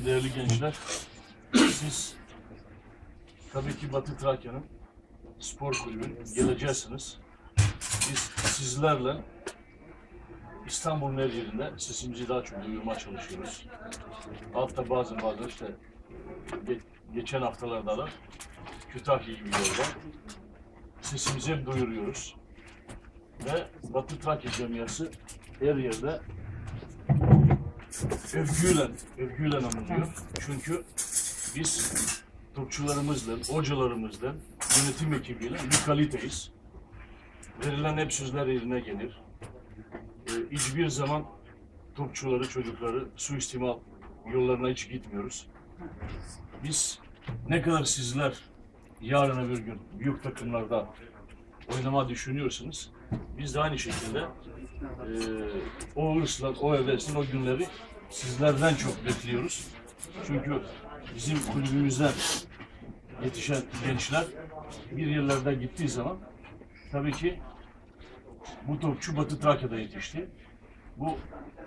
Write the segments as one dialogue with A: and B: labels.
A: Şimdi değerli gençler, siz tabii ki Batı Trakya'nın spor kulübün geleceksiniz. Biz sizlerle İstanbul'un her sesimizi daha çok duyurmaya çalışıyoruz. Hatta bazen bazen işte ge- geçen haftalarda da Kütahya gibi yolda sesimizi hep duyuruyoruz. Ve Batı Trakya Camiası her yerde övgüyle, övgüyle anılıyor. Çünkü biz topçularımızla, hocalarımızla, yönetim ekibiyle bir kaliteyiz. Verilen hep sözler yerine gelir. Ee, hiçbir zaman topçuları, çocukları suistimal yollarına hiç gitmiyoruz. Biz ne kadar sizler yarın öbür gün büyük takımlarda oynama düşünüyorsunuz, biz de aynı şekilde e, o hırsla, o hevesle o günleri sizlerden çok bekliyoruz. Çünkü bizim kulübümüzden yetişen gençler bir yerlerde gittiği zaman tabii ki bu topçu Batı Trakya'da yetişti. Bu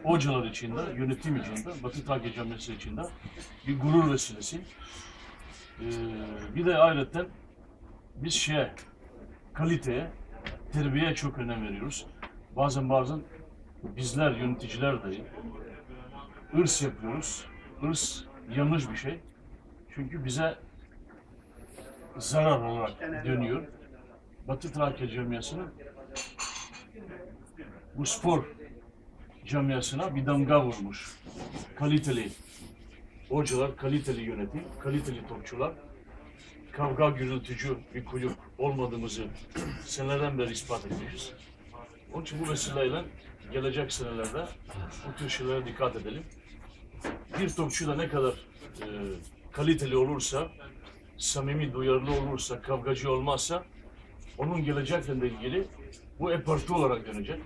A: hocalar için de, yönetim için de, Batı Trakya Camiası için de bir gurur vesilesi. Ee, bir de ayrıca biz şeye, kaliteye, terbiyeye çok önem veriyoruz. Bazen bazen bizler yöneticiler dahi ırs yapıyoruz. Irs yanlış bir şey. Çünkü bize zarar olarak dönüyor. Batı Trakya Camiası'nın bu spor camiasına bir damga vurmuş. Kaliteli hocalar, kaliteli yönetim, kaliteli topçular, kavga gürültücü bir kulüp olmadığımızı senelerden beri ispat etmişiz. Onun için bu vesileyle gelecek senelerde bu tür şeylere dikkat edelim. Bir topçu da ne kadar e, kaliteli olursa, samimi, duyarlı olursa, kavgacı olmazsa onun gelecekle de ilgili bu hep olarak dönecek.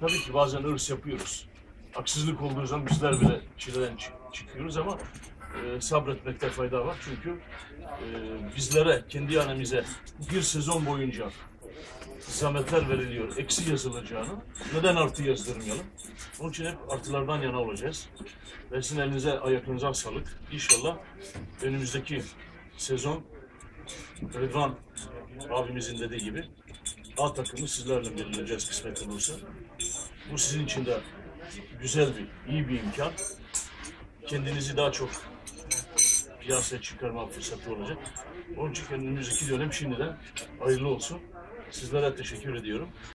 A: Tabii ki bazen hırs yapıyoruz. Haksızlık olduğu zaman bizler bile çileden çı- çıkıyoruz ama e, sabretmekte fayda var. Çünkü e, bizlere, kendi hanemize bir sezon boyunca zahmetler veriliyor, eksi yazılacağını neden artı yazdırmayalım? Onun için hep artılardan yana olacağız. Ve sizin elinize, ayaklarınıza sağlık. İnşallah önümüzdeki sezon Rıdvan abimizin dediği gibi A takımı sizlerle belirleyeceğiz kısmet olursa. Bu sizin için de güzel bir, iyi bir imkan. Kendinizi daha çok piyasaya çıkarma fırsatı olacak. Onun için önümüzdeki dönem şimdiden hayırlı olsun. Sizlere teşekkür ediyorum.